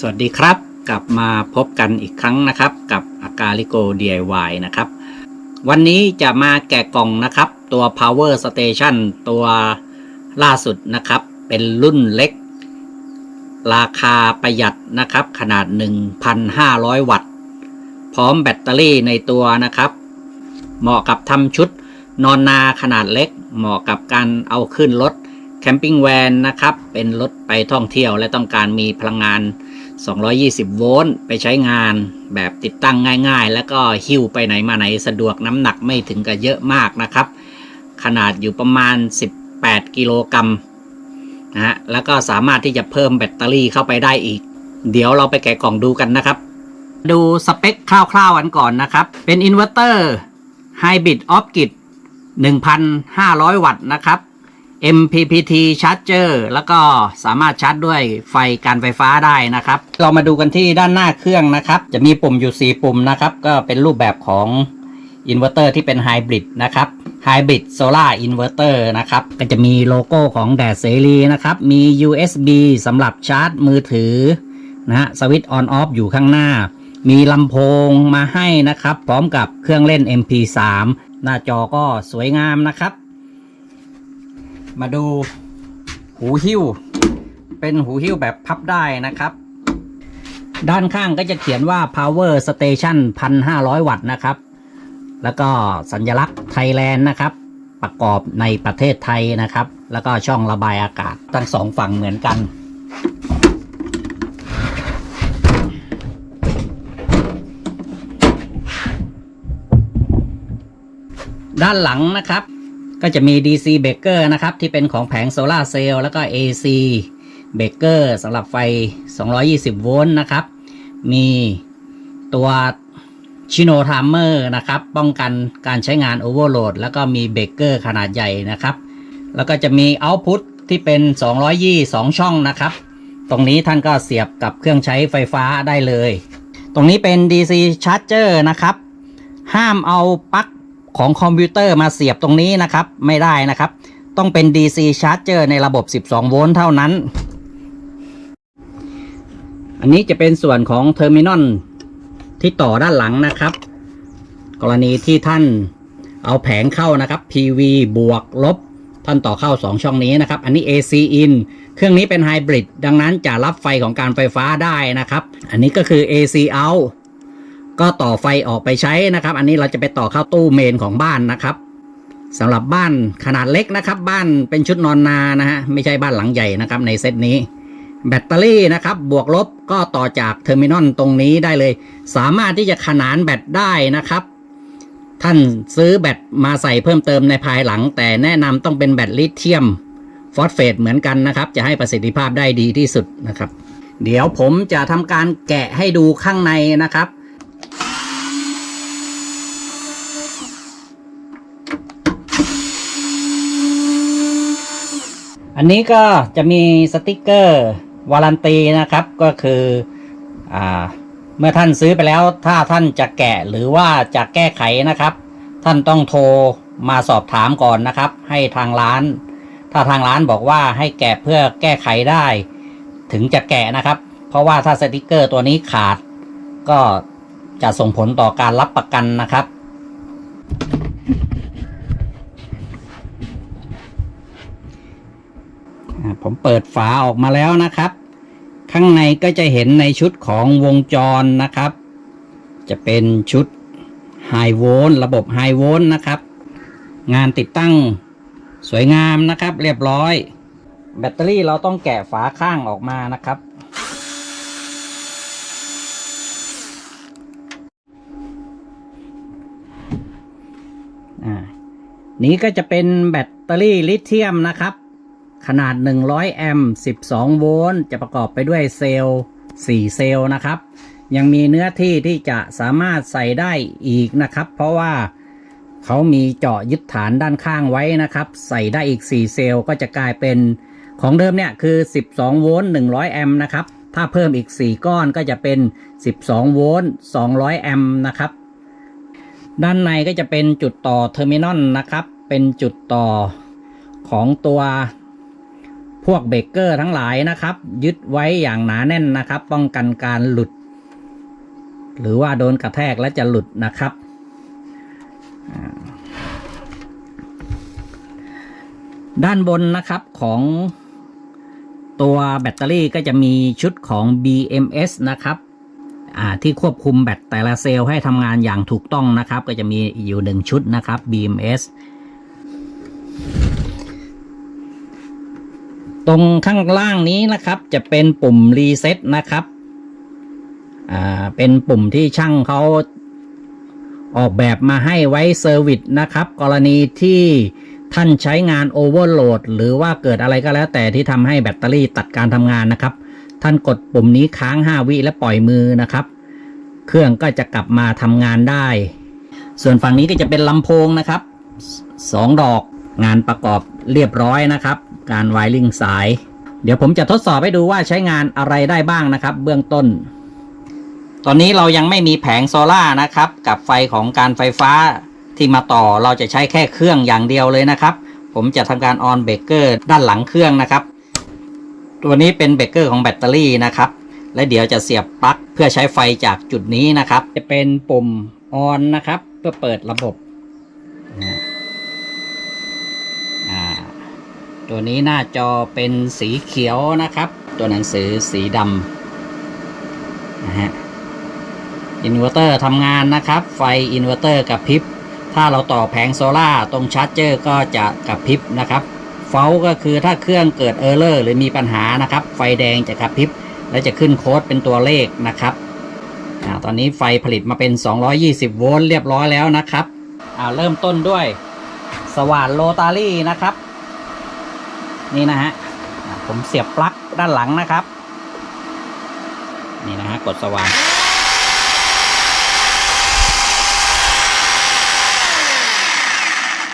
สวัสดีครับ กลับมาพบกันอีกครั้งนะครับ กับอากาลิโก DIY นะครับ วันนี้จะมาแกะกล่องนะครับ ตัว Power Station ตัวล่าสุดนะครับ เป็นรุ่นเล็ก ราคาประหยัดนะครับ ขนาด 1,500 วัตต์ พร้อมแบตเตอรี่ในตัวนะครับ เหมาะกับทำชุดนอนนาขนาดเล็ก เหมาะกับการเอาขึ้นรถแคมปิ้งแวนนะครับ เป็นรถไปท่องเที่ยวและต้องการมีพลังงาน 220 โวลต์ไปใช้งานแบบติดตั้งง่ายๆ แล้วก็หิ้วไปไหนมาไหนสะดวกน้ำหนักไม่ถึงกับเยอะมากนะครับ ขนาดอยู่ประมาณ 18 กิโลกรัมนะฮะแล้วก็สามารถที่จะเพิ่มแบตเตอรี่เข้าไปได้อีก เดี๋ยวเราไปแกะกล่องดูกันนะครับ ดูสเปคคร่าวๆกันก่อนนะครับ เป็นอินเวอร์เตอร์ Hybrid Off Grid 1,500 วัตต์นะครับ MPPT Charger แล้วก็สามารถชาร์จด้วยไฟการไฟฟ้าได้นะครับ เรามาดูกันที่ด้านหน้าเครื่องนะครับ จะมีปุ่มอยู่ 4 ปุ่มนะครับ ก็เป็นรูปแบบของอินเวอร์เตอร์ที่เป็นไฮบริดนะครับไฮบริดโซล่าอินเวอร์เตอร์นะครับ ก็จะมีโลโก้ของแดดเสรีนะครับ มี USB สำหรับชาร์จมือถือนะฮะสวิตช์ออนออฟอยู่ข้างหน้า มีลำโพงมาให้นะครับ พร้อมกับเครื่องเล่น MP3 หน้าจอก็สวยงามนะครับ มาดูหูหิ้ว เป็นหูหิ้วแบบพับได้นะครับ ด้านข้างก็จะเขียนว่า power station 1,500 วัตต์นะครับ แล้วก็สัญลักษณ์ไทยแลนด์นะครับ ประกอบในประเทศไทยนะครับ แล้วก็ช่องระบายอากาศทั้งสองฝั่งเหมือนกันด้านหลังนะครับ ก็จะมี DC Breaker นะครับ ที่เป็นของแผงโซลาเซลล์แล้วก็ AC Breaker สำหรับไฟ 220 โวลต์นะครับ มีตัวชิโนทามเมอร์นะครับ ป้องกันการใช้งานโอเวอร์โหลดแล้วก็มีเบเกอร์ขนาดใหญ่นะครับ แล้วก็จะมีเอาต์พุตที่เป็น 220 2ช่องนะครับ ตรงนี้ท่านก็เสียบกับเครื่องใช้ไฟฟ้าได้เลย ตรงนี้เป็น DC Charger นะครับ ห้ามเอาปลั๊ก ของคอมพิวเตอร์มาเสียบตรงนี้นะครับ ไม่ได้นะครับ ต้องเป็น DC Charger ในระบบ 12 โวลต์เท่านั้น อันนี้จะเป็นส่วนของเทอร์มินอลที่ต่อด้านหลังนะครับ กรณีที่ท่านเอาแผงเข้านะครับ PV บวกลบท่านต่อเข้า 2 ช่องนี้นะครับ อันนี้ AC in เครื่องนี้เป็นไฮบริดดังนั้นจะรับไฟของการไฟฟ้าได้นะครับ อันนี้ก็คือ AC out ก็ต่อไฟออกไปใช้นะครับ อันนี้เราจะไปต่อเข้าตู้เมนของบ้านนะครับสำหรับบ้านขนาดเล็กนะครับ บ้านเป็นชุดนอนนานะฮะไม่ใช่บ้านหลังใหญ่นะครับในเซตนี้ แบตเตอรี่นะครับ บวกลบก็ต่อจากเทอร์มินอลตรงนี้ได้เลย สามารถที่จะขนานแบตได้นะครับ ท่านซื้อแบตมาใส่เพิ่มเติมในภายหลัง แต่แนะนำต้องเป็นแบตลิเธียมฟอสเฟตเหมือนกันนะครับ จะให้ประสิทธิภาพได้ดีที่สุดนะครับ เดี๋ยวผมจะทำการแกะให้ดูข้างในนะครับ อันนี้ก็จะมีสติกเกอร์วารันตีนะครับ ก็คืออเมื่อท่านซื้อไปแล้วถ้าท่านจะแกะหรือว่าจะแก้ไขนะครับ ท่านต้องโทรมาสอบถามก่อนนะครับ ให้ทางร้าน ถ้าทางร้านบอกว่าให้แกะเพื่อแก้ไขได้ ถึงจะแกะนะครับ เพราะว่าถ้าสติกเกอร์ตัวนี้ขาด ก็จะส่งผลต่อการรับประกันนะครับ อ่า ผมเปิดฝาออกมาแล้วนะครับ ข้างในก็จะเห็นในชุดของวงจรนะครับ จะเป็นชุดไฮโวลต์ระบบไฮโวลต์นะครับ งานติดตั้งสวยงามนะครับ เรียบร้อย แบตเตอรี่เราต้องแกะฝาข้างออกมานะครับอ่านี้ก็จะเป็นแบตเตอรี่ลิเธียมนะครับ ขนาด 100 แอมป์ 12 โวลต์ จะประกอบไปด้วยเซลล์ 4 เซลล์นะครับ ยังมีเนื้อที่ที่จะสามารถใส่ได้อีกนะครับ เพราะว่าเขามีเจาะยึดฐานด้านข้างไว้นะครับ ใส่ได้อีก 4 เซลล์ก็จะกลายเป็นของเดิมเนี่ยคือ 12 โวลต์ 100 แอมป์นะครับ ถ้าเพิ่มอีก 4 ก้อนก็จะเป็น 12 โวลต์ 200 แอมป์นะครับ ด้านในก็จะเป็นจุดต่อเทอร์มินอลนะครับ เป็นจุดต่อของตัว พวกเบเกอร์ทั้งหลายนะครับ ยึดไว้อย่างหนาแน่นนะครับ ป้องกันการหลุด หรือว่าโดนกระแทกและจะหลุดนะครับด้านบนนะครับของตัวแบตเตอรี่ก็จะมีชุดของ BMS นะครับที่ควบคุมแบตแต่ละเซลล์ให้ทำงานอย่างถูกต้องนะครับ ก็จะมีอยู่หนึ่งชุดนะครับ BMS ตรงข้างล่างนี้นะครับ จะเป็นปุ่มรีเซ็ตนะครับ อ่า เป็นปุ่มที่ช่างเขาออกแบบมาให้ไว้เซอร์วิสนะครับ กรณีที่ท่านใช้งานโอเวอร์โหลดหรือว่าเกิดอะไรก็แล้วแต่ที่ทำให้แบตเตอรี่ตัดการทำงานนะครับ ท่านกดปุ่มนี้ค้าง 5 วิและปล่อยมือนะครับ เครื่องก็จะกลับมาทำงานได้ ส่วนฝั่งนี้ก็จะเป็นลำโพงนะครับสองดอกงานประกอบเรียบร้อยนะครับ การไวริงสาย เดี๋ยวผมจะทดสอบให้ดูว่าใช้งานอะไรได้บ้างนะครับ เบื้องต้น ตอนนี้เรายังไม่มีแผงโซล่านะครับ กับไฟของการไฟฟ้าที่มาต่อเราจะใช้แค่เครื่องอย่างเดียวเลยนะครับ ผมจะทำการออนเบรกเกอร์ด้านหลังเครื่องนะครับ ตัวนี้เป็นเบรกเกอร์ของแบตเตอรี่นะครับ และเดี๋ยวจะเสียบปลั๊กเพื่อใช้ไฟจากจุดนี้นะครับ จะเป็นปุ่มออนนะครับ เพื่อเปิดระบบนะอ่า ตัวนี้หน้าจอเป็นสีเขียวนะครับ ตัวหนังสือสีดำนะฮะอินเวอร์เตอร์ทำงานนะครับ ไฟอินเวอร์เตอร์กับพริบ ถ้าเราต่อแผงโซล่าตรงชาร์จเจอร์ก็จะกับพริบนะครับเฟลก็คือถ้าเครื่องเกิดเออร์เลอร์หรือมีปัญหานะครับ ไฟแดงจะกับพริบ และจะขึ้นโค้ดเป็นตัวเลขนะครับอตอนนี้ไฟผลิตมาเป็น 220 โวลต์เรียบร้อยแล้วนะครับอ่าเริ่มต้นด้วยสว่านโลตารี่นะครับ นี่นะฮะผมเสียบปลั๊กด้านหลังนะครับ นี่นะฮะกดสว่าน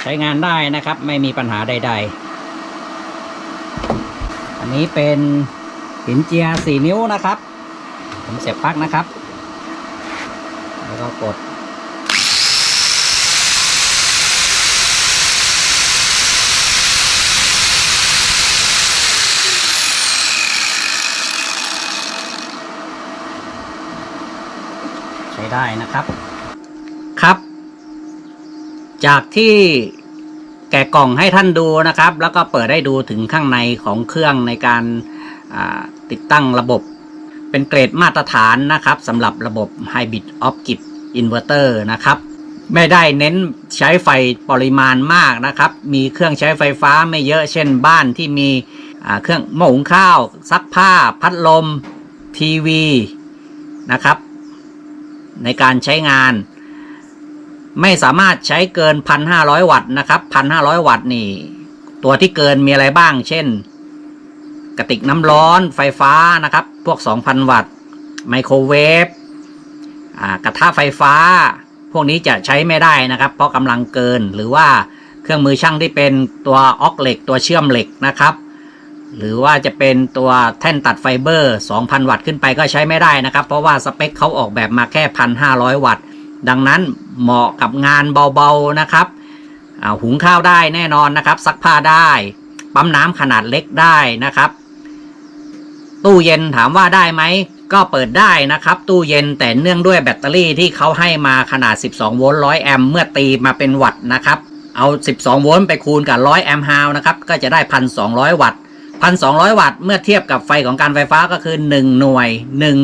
ใช้งานได้นะครับ ไม่มีปัญหาใด ๆ อันนี้เป็นหินเจียสี่นิ้วนะครับ ผมเสียบปลั๊กนะครับ แล้วก็กด ได้นะครับ ครับ จากที่แกะกล่องให้ท่านดูนะครับ แล้วก็เปิดให้ดูถึงข้างในของเครื่องในการติดตั้งระบบ เป็นเกรดมาตรฐานนะครับสำหรับระบบ Hybrid Off Grid Inverter นะครับ ไม่ได้เน้นใช้ไฟปริมาณมากนะครับ มีเครื่องใช้ไฟฟ้าไม่เยอะเช่นบ้านที่มีเครื่องหม้อหุงข้าว ซักผ้า พัดลม ทีวีนะครับ ในการใช้งาน ไม่สามารถใช้เกิน 1,500 วัตต์นะครับ 1,500 วัตต์นี่ ตัวที่เกินมีอะไรบ้าง เช่น กระติกน้ำร้อนไฟฟ้านะครับ พวก 2,000 วัตต์ไมโครเวฟกระทะไฟฟ้า พวกนี้จะใช้ไม่ได้นะครับ เพราะกำลังเกินหรือว่าเครื่องมือช่างที่เป็นตัวออกเหล็กตัวเชื่อมเหล็กนะครับ หรือว่าจะเป็นตัวแท่นตัดไฟเบอร์ 2,000 วัตต์ขึ้นไปก็ใช้ไม่ได้นะครับ เพราะว่าสเปคเขาออกแบบมาแค่ 1,500 วัตต์ ดังนั้นเหมาะกับงานเบาๆนะครับหุงข้าวได้แน่นอนนะครับ ซักผ้าได้ ปั๊มน้ำขนาดเล็กได้นะครับ ตู้เย็นถามว่าได้ไหม ก็เปิดได้นะครับ ตู้เย็นแต่เนื่องด้วยแบตเตอรี่ที่เขาให้มาขนาด 12 โวลต์ 100 แอมป์เมื่อตีมาเป็นวัตต์นะครับ เอา 12 โวลต์ไปคูณกับ 100 แอมป์ฮาวนะครับ ก็จะได้ 1,200 วัตต์ 1,200 วัตต์ เมื่อเทียบกับไฟของการไฟฟ้าก็คือ 1 หน่วย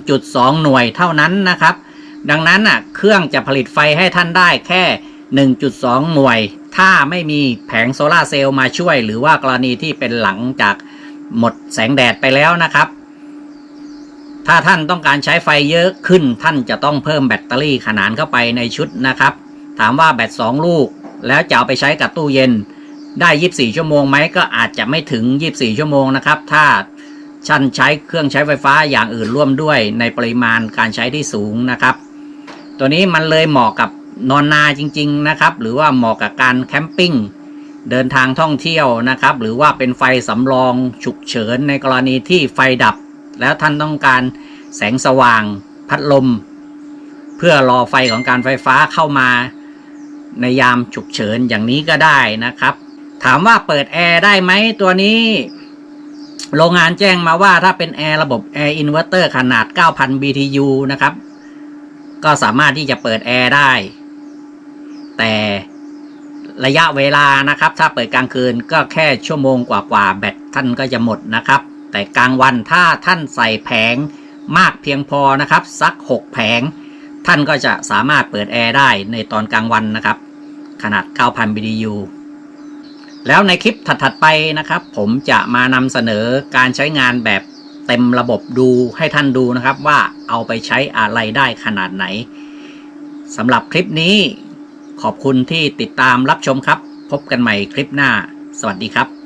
1.2 หน่วยเท่านั้นนะครับ ดังนั้นอะเครื่องจะผลิตไฟให้ท่านได้แค่ 1.2 หน่วย ถ้าไม่มีแผงโซลาร์เซลล์มาช่วย หรือว่ากรณีที่เป็นหลังจากหมดแสงแดดไปแล้วนะครับ ถ้าท่านต้องการใช้ไฟเยอะขึ้นท่านจะต้องเพิ่มแบตเตอรี่ขนานเข้าไปในชุดนะครับ ถามว่าแบต 2 ลูก แล้วจะเอาไปใช้กับตู้เย็น ได้ 24 ชั่วโมงไหมก็อาจจะไม่ถึง 24 ชั่วโมงนะครับ ถ้าท่านใช้เครื่องใช้ไฟฟ้าอย่างอื่นร่วมด้วยในปริมาณการใช้ที่สูงนะครับ ตัวนี้มันเลยเหมาะกับนอนนาจริง ๆนะครับ หรือว่าเหมาะกับการแคมปิ้งเดินทางท่องเที่ยวนะครับ หรือว่าเป็นไฟสำรองฉุกเฉินในกรณีที่ไฟดับ แล้วท่านต้องการแสงสว่างพัดลม เพื่อรอไฟของการไฟฟ้าเข้ามาในยามฉุกเฉินอย่างนี้ก็ได้นะครับ ถามว่าเปิดแอร์ได้ไหมตัวนี้ โรงงานแจ้งมาว่าถ้าเป็นแอร์ระบบแอร์อินเวอร์เตอร์ขนาด 9,000 BTU นะครับ ก็สามารถที่จะเปิดแอร์ได้ แต่ระยะเวลานะครับ ถ้าเปิดกลางคืนก็แค่ชั่วโมงกว่าๆแบตท่านก็จะหมดนะครับ แต่กลางวันถ้าท่านใส่แผงมากเพียงพอนะครับ สัก 6 แผง ท่านก็จะสามารถเปิดแอร์ได้ในตอนกลางวันนะครับ ขนาด 9,000 BTU แล้วในคลิปถัดๆไปนะครับ ผมจะมานำเสนอการใช้งานแบบเต็มระบบดูให้ท่านดูนะครับ ว่าเอาไปใช้อะไรได้ขนาดไหนสำหรับคลิปนี้ ขอบคุณที่ติดตามรับชมครับ พบกันใหม่คลิปหน้า สวัสดีครับ